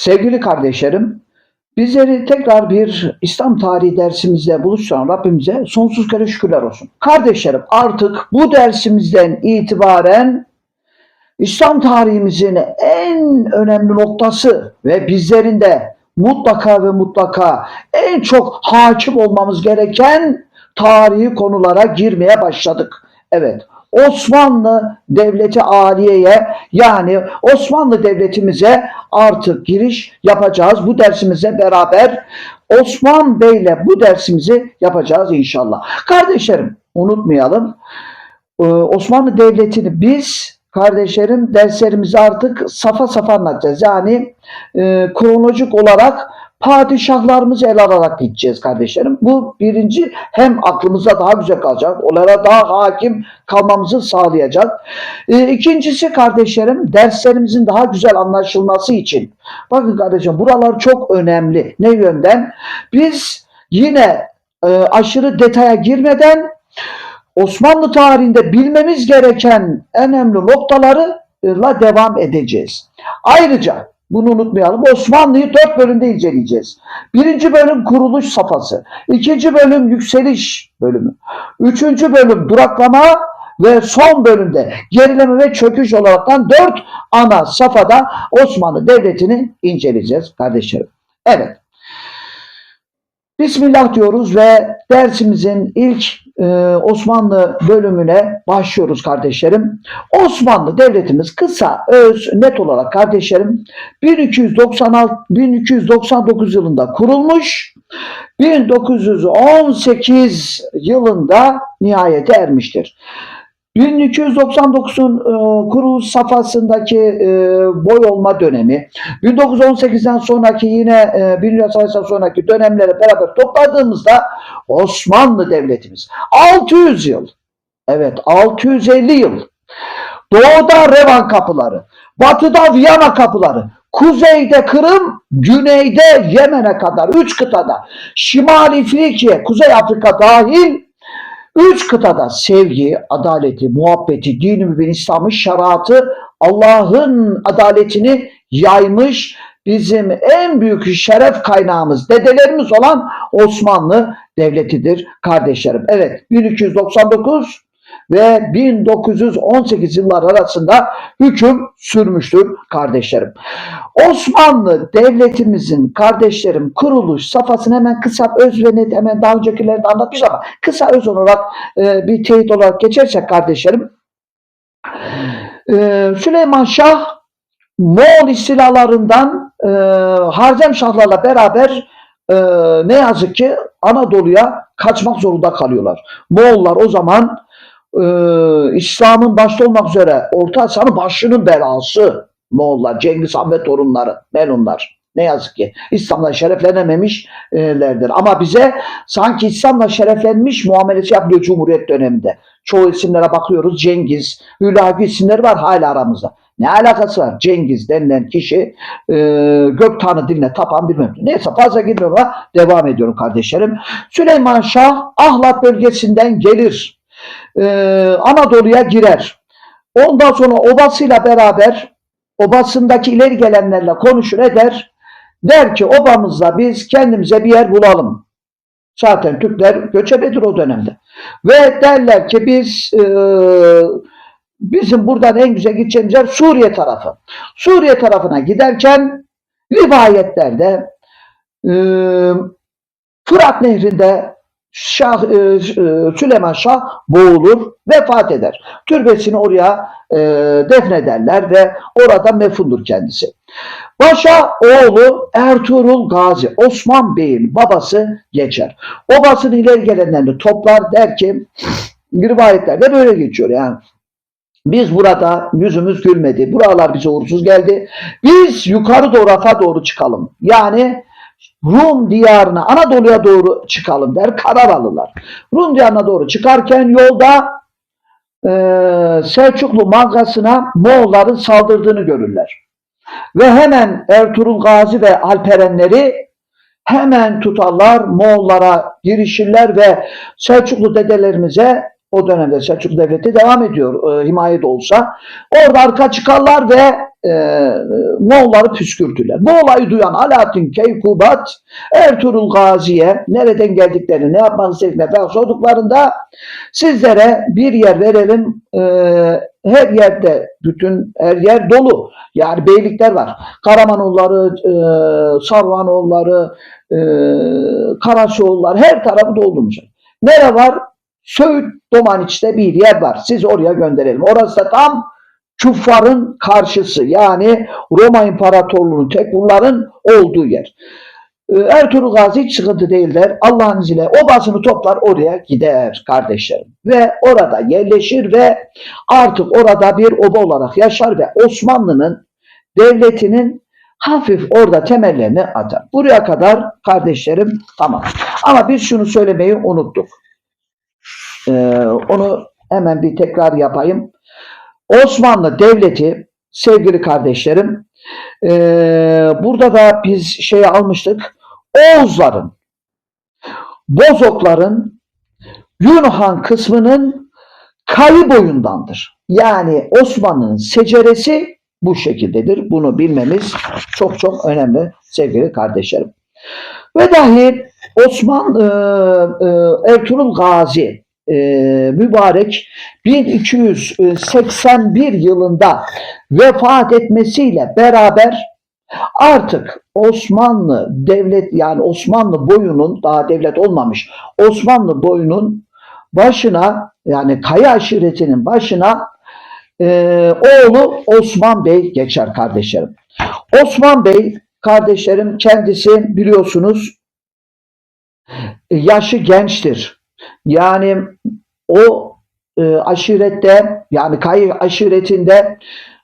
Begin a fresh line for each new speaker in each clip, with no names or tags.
Sevgili kardeşlerim, bizleri tekrar bir İslam tarihi dersimizde buluşturan Rabbimize sonsuz kere şükürler olsun. Kardeşlerim artık bu dersimizden itibaren İslam tarihimizin en önemli noktası ve bizlerin de mutlaka ve mutlaka en çok hakim olmamız gereken tarihi konulara girmeye başladık. Evet, Osmanlı Devleti Aliye'ye yani Osmanlı Devletimize artık giriş yapacağız. Bu dersimizle beraber Osman Bey'le bu dersimizi yapacağız inşallah. Kardeşlerim unutmayalım. Ee, Osmanlı Devleti'ni biz kardeşlerim derslerimizi artık safa safa anlatacağız. Yani e, kronolojik olarak padişahlarımızı ele alarak gideceğiz kardeşlerim. Bu birinci hem aklımızda daha güzel kalacak, onlara daha hakim kalmamızı sağlayacak. E, ikincisi kardeşlerim derslerimizin daha güzel anlaşılması için. Bakın kardeşim buralar çok önemli. Ne yönden? Biz yine e, aşırı detaya girmeden Osmanlı tarihinde bilmemiz gereken önemli noktalarla devam edeceğiz. Ayrıca bunu unutmayalım. Osmanlı'yı dört bölümde inceleyeceğiz. Birinci bölüm kuruluş safhası. ikinci bölüm yükseliş bölümü. Üçüncü bölüm duraklama ve son bölümde gerileme ve çöküş olaraktan dört ana safhada Osmanlı Devleti'ni inceleyeceğiz kardeşlerim. Evet. Bismillah diyoruz ve dersimizin ilk e, Osmanlı bölümüne başlıyoruz kardeşlerim. Osmanlı Devletimiz kısa, öz, net olarak kardeşlerim 1296 1299 yılında kurulmuş. 1918 yılında nihayete ermiştir. 1299'un e, kuruluş safhasındaki e, boy olma dönemi, 1918'den sonraki yine e, Birinci Savaşı'ndan sonraki dönemlere beraber topladığımızda Osmanlı Devletimiz 600 yıl, evet 650 yıl. Doğuda Revan kapıları, batıda Viyana kapıları, kuzeyde Kırım, güneyde Yemen'e kadar 3 kıtada, Şimali Frikya, Kuzey Afrika dahil Üç kıtada sevgi, adaleti, muhabbeti, dini mübin İslam'ın şeriatı, Allah'ın adaletini yaymış bizim en büyük şeref kaynağımız, dedelerimiz olan Osmanlı Devleti'dir kardeşlerim. Evet 1299 ve 1918 yıllar arasında hüküm sürmüştür kardeşlerim. Osmanlı devletimizin kardeşlerim kuruluş safhasını hemen kısa öz ve net hemen daha öncekilerde anlatmış ama kısa öz olarak e, bir teyit olarak geçersek kardeşlerim e, Süleyman Şah Moğol istilalarından e, Harzem Şahlarla beraber e, ne yazık ki Anadolu'ya kaçmak zorunda kalıyorlar. Moğollar o zaman e, İslam'ın başta olmak üzere Orta Asya'nın başının belası Moğollar, Cengiz Han ve torunları, Melunlar. Ne yazık ki İslam'la şereflenememişlerdir. Ama bize sanki İslam'la şereflenmiş muamelesi yapılıyor Cumhuriyet döneminde. Çoğu isimlere bakıyoruz. Cengiz, Hülagü isimleri var hala aramızda. Ne alakası var? Cengiz denilen kişi e, gök tanrı diline tapan bir mümin. Neyse fazla girmiyorum devam ediyorum kardeşlerim. Süleyman Şah Ahlat bölgesinden gelir. E, Anadolu'ya girer. Ondan sonra obasıyla beraber obasındaki ileri gelenlerle konuşur eder. Der ki obamızla biz kendimize bir yer bulalım. Zaten Türkler göçebedir o dönemde. Ve derler ki biz e, bizim buradan en güzel gideceğimiz yer Suriye tarafı. Suriye tarafına giderken rivayetlerde e, Fırat Nehri'nde Şah, e, e, Süleyman Şah boğulur, vefat eder. Türbesini oraya e, defnederler ve orada mefundur kendisi. Başa oğlu Ertuğrul Gazi, Osman Bey'in babası geçer. Babasının ileri gelenlerini toplar der ki, rivayetlerde böyle geçiyor yani. Biz burada yüzümüz gülmedi. Buralar bize uğursuz geldi. Biz yukarı doğru Rafa doğru çıkalım. Yani Rum diyarına Anadolu'ya doğru çıkalım der karar alırlar. Rum diyarına doğru çıkarken yolda e, Selçuklu mağazasına Moğolların saldırdığını görürler. Ve hemen Ertuğrul Gazi ve Alperenleri hemen tutarlar, Moğollara girişirler ve Selçuklu dedelerimize O dönemde Selçuklu Devleti devam ediyor e, himayede olsa. Orada arka çıkarlar ve e, Moğolları püskürtürler. Bu olayı duyan Alaaddin Keykubat Ertuğrul Gazi'ye nereden geldiklerini, ne yapmak istediklerini falan sorduklarında sizlere bir yer verelim. E, her yerde, bütün her yer dolu. Yani beylikler var. Karamanoğulları, e, Sarvanoğulları, e, Karasoğulları her tarafı doldurmuş. Nere var? Söğüt Domaniç'te bir yer var. Siz oraya gönderelim. Orası da tam küffarın karşısı. Yani Roma İmparatorluğu'nun tekurların olduğu yer. Ee, Ertuğrul Gazi hiç sıkıntı değil der. Allah'ın izniyle obasını toplar oraya gider kardeşlerim. Ve orada yerleşir ve artık orada bir oba olarak yaşar ve Osmanlı'nın devletinin hafif orada temellerini atar. Buraya kadar kardeşlerim tamam. Ama biz şunu söylemeyi unuttuk. Ee, onu hemen bir tekrar yapayım. Osmanlı Devleti sevgili kardeşlerim ee, burada da biz şeyi almıştık. Oğuzların, Bozokların, Yunahan kısmının kayı boyundandır. Yani Osmanlı'nın seceresi bu şekildedir. Bunu bilmemiz çok çok önemli sevgili kardeşlerim. Ve dahi Osman e, e, Ertuğrul Gazi e, mübarek 1281 yılında vefat etmesiyle beraber artık Osmanlı devlet yani Osmanlı boyunun daha devlet olmamış Osmanlı boyunun başına yani Kaya aşiretinin başına e, oğlu Osman Bey geçer kardeşlerim. Osman Bey kardeşlerim kendisi biliyorsunuz e, yaşı gençtir. Yani o e, aşirette yani Kayı aşiretinde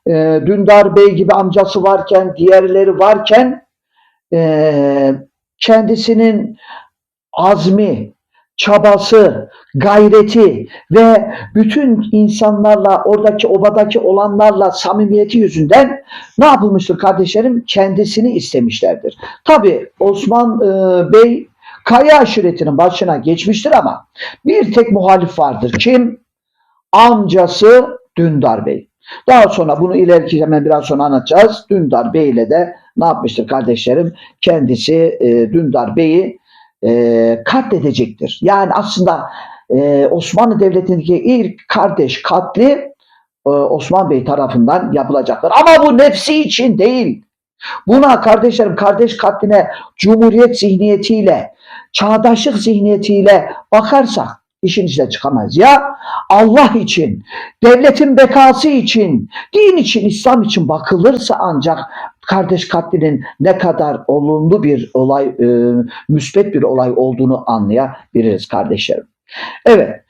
e, Dündar Bey gibi amcası varken diğerleri varken e, kendisinin azmi, çabası, gayreti ve bütün insanlarla oradaki obadaki olanlarla samimiyeti yüzünden ne yapılmıştır kardeşlerim? Kendisini istemişlerdir. Tabi Osman e, Bey Kaya aşiretinin başına geçmiştir ama bir tek muhalif vardır. Kim? Amcası Dündar Bey. Daha sonra bunu ileriki hemen biraz sonra anlatacağız. Dündar Bey ile de ne yapmıştır kardeşlerim? Kendisi e, Dündar Bey'i e, katledecektir. Yani aslında e, Osmanlı Devleti'ndeki ilk kardeş katli e, Osman Bey tarafından yapılacaktır. Ama bu nefsi için değil. Buna kardeşlerim kardeş katline cumhuriyet zihniyetiyle, çağdaşlık zihniyetiyle bakarsak işin içine çıkamayız. Ya Allah için, devletin bekası için, din için, İslam için bakılırsa ancak kardeş katlinin ne kadar olumlu bir olay, e, müsbet bir olay olduğunu anlayabiliriz kardeşlerim. Evet,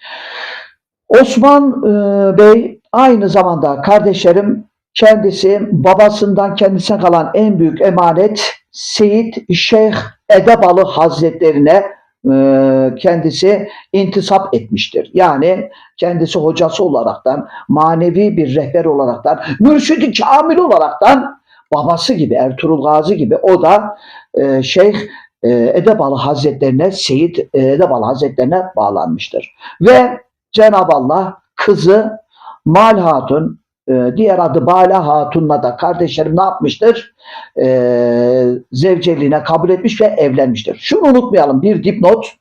Osman e, Bey aynı zamanda kardeşlerim kendisi babasından kendisine kalan en büyük emanet Seyit Şeyh Edebalı Hazretlerine e, kendisi intisap etmiştir. Yani kendisi hocası olaraktan, manevi bir rehber olaraktan, mürşidi kamil olaraktan babası gibi Ertuğrul Gazi gibi o da e, Şeyh e, Edebalı Hazretlerine, Seyit e, Edebalı Hazretlerine bağlanmıştır. Ve Cenab-ı Allah kızı Mal Hatun, diğer adı Bala Hatun'la da kardeşlerim ne yapmıştır? E, zevceliğine kabul etmiş ve evlenmiştir. Şunu unutmayalım bir dipnot.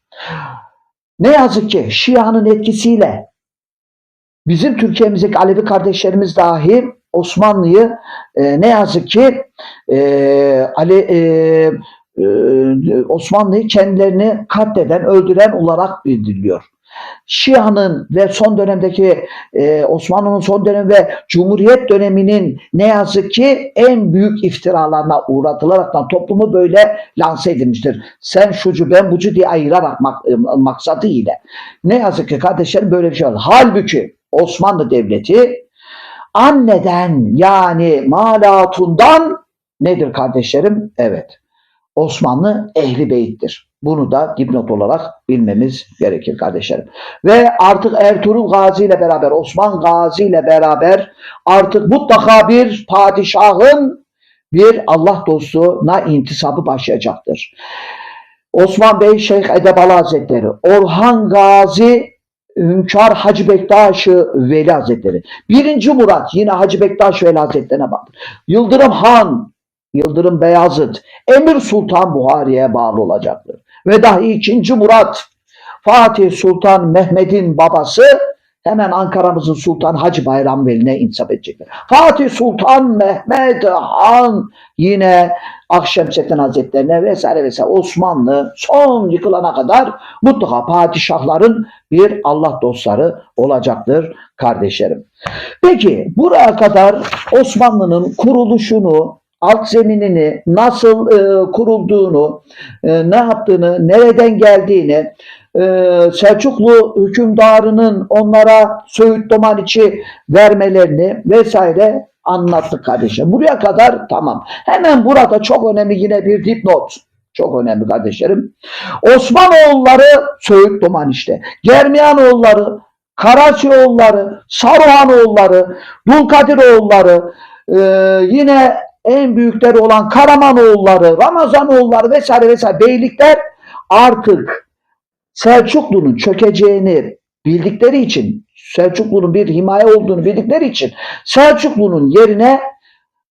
Ne yazık ki Şia'nın etkisiyle bizim Türkiye'mizdeki Alevi kardeşlerimiz dahi Osmanlı'yı e, ne yazık ki e, Ali e, Osmanlı'yı kendilerini katleden, öldüren olarak bildiriliyor. Şia'nın ve son dönemdeki e, Osmanlı'nın son dönemi ve Cumhuriyet döneminin ne yazık ki en büyük iftiralarına uğratılaraktan toplumu böyle lanse edilmiştir. Sen şucu ben bucu diye ayırarak mak, e, maksadı ile. Ne yazık ki kardeşlerim böyle bir şey var. Halbuki Osmanlı Devleti anneden yani malatundan nedir kardeşlerim? Evet. Osmanlı ehli beyittir. Bunu da dipnot olarak bilmemiz gerekir kardeşlerim. Ve artık Ertuğrul Gazi ile beraber, Osman Gazi ile beraber artık mutlaka bir padişahın bir Allah dostuna intisabı başlayacaktır. Osman Bey Şeyh Edebalı Hazretleri, Orhan Gazi Hünkar Hacı Bektaş-ı Veli Hazretleri. Birinci Murat yine Hacı Bektaş Veli Hazretleri'ne bak. Yıldırım Han, Yıldırım Beyazıt, Emir Sultan Buhari'ye bağlı olacaktır. Ve dahi ikinci Murat, Fatih Sultan Mehmet'in babası hemen Ankara'mızın Sultan Hacı Bayram Veli'ne insap edecekler. Fatih Sultan Mehmet Han yine Akşemseddin Hazretlerine vesaire vesaire Osmanlı son yıkılana kadar mutlaka padişahların bir Allah dostları olacaktır kardeşlerim. Peki buraya kadar Osmanlı'nın kuruluşunu, alt zeminini, nasıl e, kurulduğunu, e, ne yaptığını, nereden geldiğini, e, Selçuklu hükümdarının onlara Söğüt Domaniçi vermelerini vesaire anlattık kardeşim. Buraya kadar tamam. Hemen burada çok önemli yine bir dipnot. Çok önemli kardeşlerim. Osmanoğulları Söğüt Domaniç'te. Germiyanoğulları, Karaçioğulları, Saruhanoğulları, Dulkadiroğulları, e, yine en büyükleri olan Karamanoğulları, Ramazanoğulları vesaire vesaire beylikler artık Selçuklu'nun çökeceğini bildikleri için, Selçuklu'nun bir himaye olduğunu bildikleri için Selçuklu'nun yerine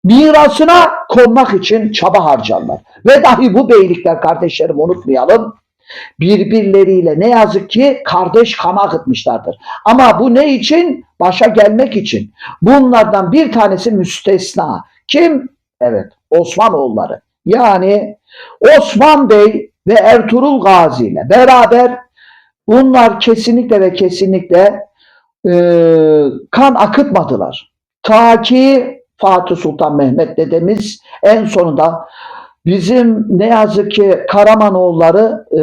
mirasına konmak için çaba harcarlar. Ve dahi bu beylikler kardeşlerim unutmayalım birbirleriyle ne yazık ki kardeş kana akıtmışlardır. Ama bu ne için? Başa gelmek için. Bunlardan bir tanesi müstesna. Kim? Evet Osmanoğulları. Yani Osman Bey ve Ertuğrul Gazi ile beraber bunlar kesinlikle ve kesinlikle e, kan akıtmadılar. Ta ki Fatih Sultan Mehmet dedemiz en sonunda bizim ne yazık ki Karamanoğulları e,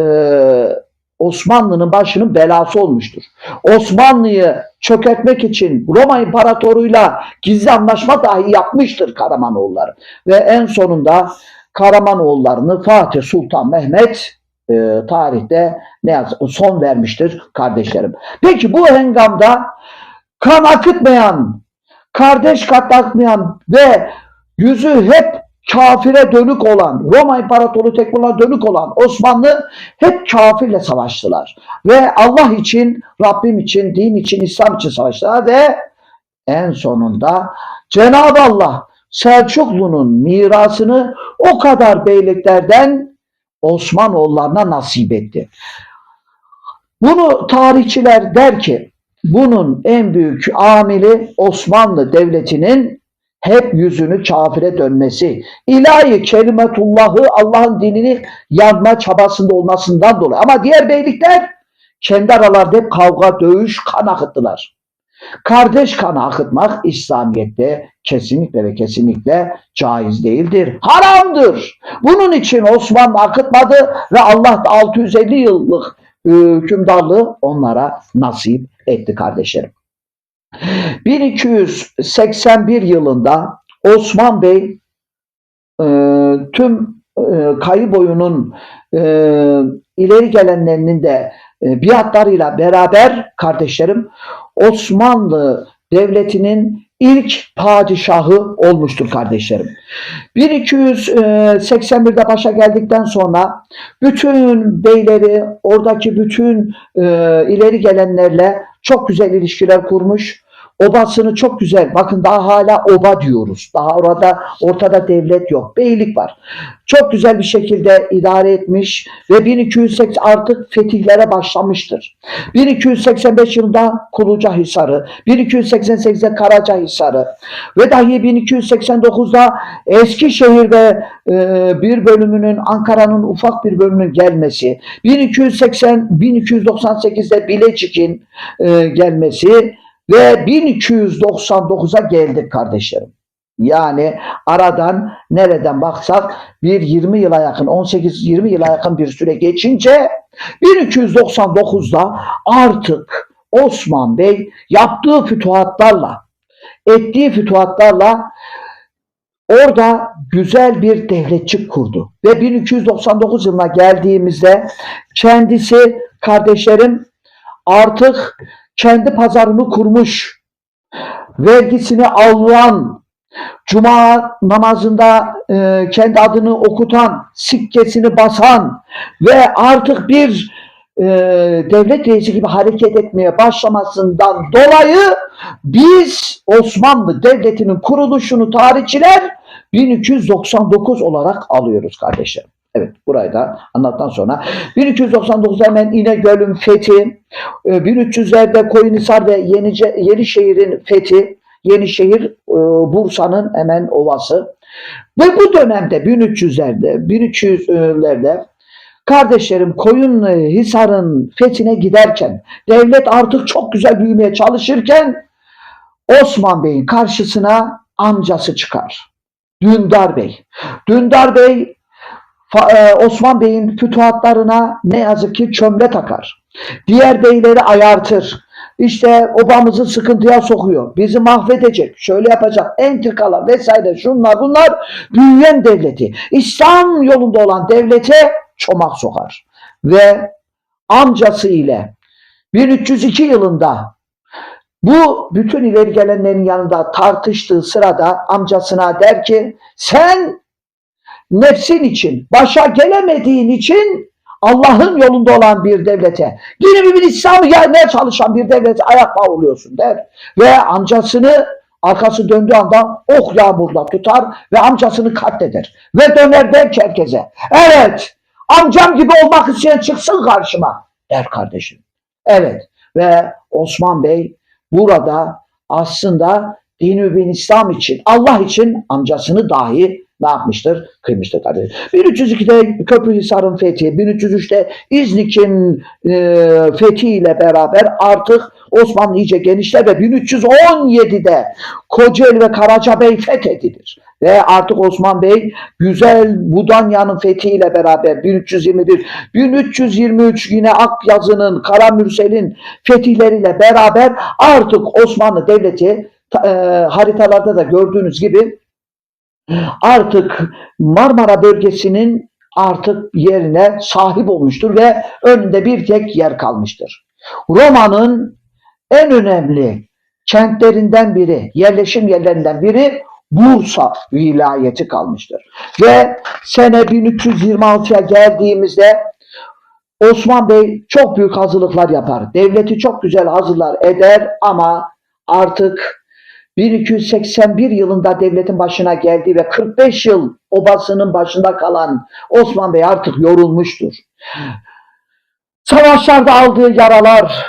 Osmanlı'nın başının belası olmuştur. Osmanlı'yı çökertmek için Roma İmparatorluğu'yla gizli anlaşma dahi yapmıştır Karamanoğulları. Ve en sonunda Karamanoğullarını Fatih Sultan Mehmet e, tarihte ne yazık son vermiştir kardeşlerim. Peki bu hengamda kan akıtmayan, kardeş katlatmayan ve yüzü hep kafire dönük olan, Roma İmparatorluğu teknolojine dönük olan Osmanlı hep kafirle savaştılar. Ve Allah için, Rabbim için, din için, İslam için savaştılar ve en sonunda Cenab-ı Allah Selçuklu'nun mirasını o kadar beyliklerden Osmanoğullarına nasip etti. Bunu tarihçiler der ki bunun en büyük amili Osmanlı Devleti'nin hep yüzünü kafire dönmesi, ilahi kelimetullahı Allah'ın dinini yanma çabasında olmasından dolayı. Ama diğer beylikler kendi aralarında hep kavga, dövüş, kan akıttılar. Kardeş kanı akıtmak İslamiyet'te kesinlikle ve kesinlikle caiz değildir. Haramdır. Bunun için Osmanlı akıtmadı ve Allah da 650 yıllık e, hükümdarlığı onlara nasip etti kardeşlerim. 1281 yılında Osman Bey e, tüm e, kayı boyunun e, ileri gelenlerinin de e, biatlarıyla beraber kardeşlerim Osmanlı Devleti'nin ilk padişahı olmuştur kardeşlerim. 1281'de başa geldikten sonra bütün beyleri, oradaki bütün e, ileri gelenlerle çok güzel ilişkiler kurmuş. Obasını çok güzel. Bakın daha hala oba diyoruz. Daha orada ortada devlet yok. Beylik var. Çok güzel bir şekilde idare etmiş ve 1280 artık fetihlere başlamıştır. 1285 yılında Kulucahisar'ı, 1288'de Karacahisar'ı ve dahi 1289'da Eskişehir'de e, bir bölümünün Ankara'nın ufak bir bölümünün gelmesi, 1280 1298'de Bilecik'in e, gelmesi ve 1299'a geldik kardeşlerim. Yani aradan nereden baksak bir 20 yıla yakın 18-20 yıla yakın bir süre geçince 1299'da artık Osman Bey yaptığı fütuhatlarla ettiği fütuhatlarla orada güzel bir devletçik kurdu. Ve 1299 yılına geldiğimizde kendisi kardeşlerim artık kendi pazarını kurmuş, vergisini alınan, cuma namazında e, kendi adını okutan, sikkesini basan ve artık bir e, devlet reisi gibi hareket etmeye başlamasından dolayı biz Osmanlı Devleti'nin kuruluşunu tarihçiler 1299 olarak alıyoruz kardeşlerim. Evet burayı da anlattan sonra 1299'da hemen İnegöl'ün fethi, e, 1300'lerde Koyunhisar ve Yenice, Yenişehir'in fethi, Yenişehir e, Bursa'nın hemen ovası. Ve bu dönemde 1300'lerde, 1300'lerde kardeşlerim Koyunhisar'ın fethine giderken, devlet artık çok güzel büyümeye çalışırken Osman Bey'in karşısına amcası çıkar. Dündar Bey. Dündar Bey e, Osman Bey'in fütuhatlarına ne yazık ki çömle takar. Diğer beyleri ayartır. İşte obamızı sıkıntıya sokuyor. Bizi mahvedecek. Şöyle yapacak. Entrikalar vesaire şunlar bunlar büyüyen devleti. İslam yolunda olan devlete çomak sokar. Ve amcası ile 1302 yılında bu bütün ileri gelenlerin yanında tartıştığı sırada amcasına der ki sen nefsin için, başa gelemediğin için Allah'ın yolunda olan bir devlete, dini bir İslam'ı gelmeye çalışan bir devlete ayak oluyorsun der. Ve amcasını arkası döndüğü anda ok yağmurla tutar ve amcasını katleder. Ve döner der ki herkese, evet amcam gibi olmak isteyen çıksın karşıma der kardeşim. Evet ve Osman Bey burada aslında dini mübin İslam için, Allah için amcasını dahi ne yapmıştır? Kıymıştır kardeşim. 1302'de Köprühisar'ın fethi, 1303'te İznik'in e, fethiyle beraber artık Osmanlı iyice genişler ve 1317'de Kocaeli ve Karacabey fethedilir. Ve artık Osman Bey güzel Budanya'nın fethiyle beraber 1321, 1323 yine Akyazı'nın, Karamürsel'in fetihleriyle beraber artık Osmanlı Devleti e, haritalarda da gördüğünüz gibi artık Marmara bölgesinin artık yerine sahip olmuştur ve önünde bir tek yer kalmıştır. Roma'nın en önemli kentlerinden biri, yerleşim yerlerinden biri Bursa vilayeti kalmıştır. Ve sene 1326'ya geldiğimizde Osman Bey çok büyük hazırlıklar yapar. Devleti çok güzel hazırlar eder ama artık 1281 yılında devletin başına geldi ve 45 yıl obasının başında kalan Osman Bey artık yorulmuştur. Savaşlarda aldığı yaralar,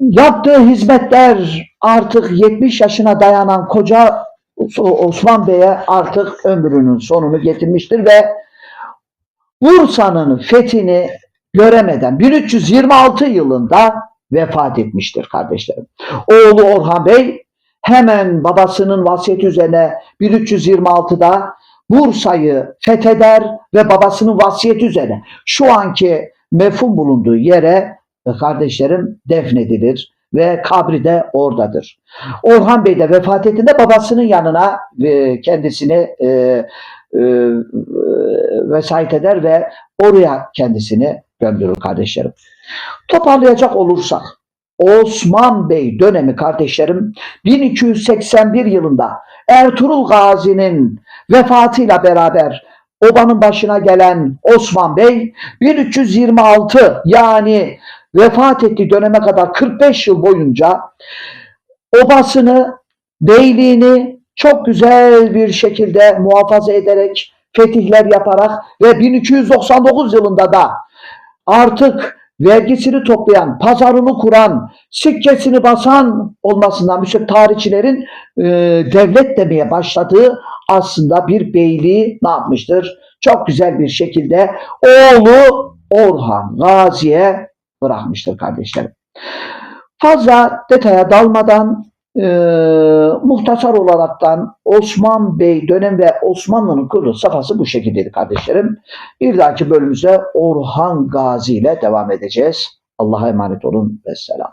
yaptığı hizmetler artık 70 yaşına dayanan koca Osman Bey'e artık ömrünün sonunu getirmiştir ve Bursa'nın fethini göremeden 1326 yılında vefat etmiştir kardeşlerim. Oğlu Orhan Bey hemen babasının vasiyeti üzerine 1326'da Bursa'yı fetheder ve babasının vasiyeti üzerine şu anki mefhum bulunduğu yere e, kardeşlerim defnedilir ve kabri de oradadır. Orhan Bey de vefat ettiğinde babasının yanına e, kendisini e, vesayet eder ve oraya kendisini gömdürür kardeşlerim. Toparlayacak olursak Osman Bey dönemi kardeşlerim 1281 yılında Ertuğrul Gazi'nin vefatıyla beraber obanın başına gelen Osman Bey 1326 yani vefat ettiği döneme kadar 45 yıl boyunca obasını, beyliğini çok güzel bir şekilde muhafaza ederek, fetihler yaparak ve 1299 yılında da artık vergisini toplayan, pazarını kuran, sikkesini basan olmasından müsebbip tarihçilerin e, devlet demeye başladığı aslında bir beyliği ne yapmıştır? Çok güzel bir şekilde oğlu Orhan Gazi'ye bırakmıştır kardeşlerim. Fazla detaya dalmadan e, muhtasar olaraktan Osman Bey dönem ve Osmanlı'nın kuruluş safhası bu şekildeydi kardeşlerim. Bir dahaki bölümümüze Orhan Gazi ile devam edeceğiz. Allah'a emanet olun ve selam.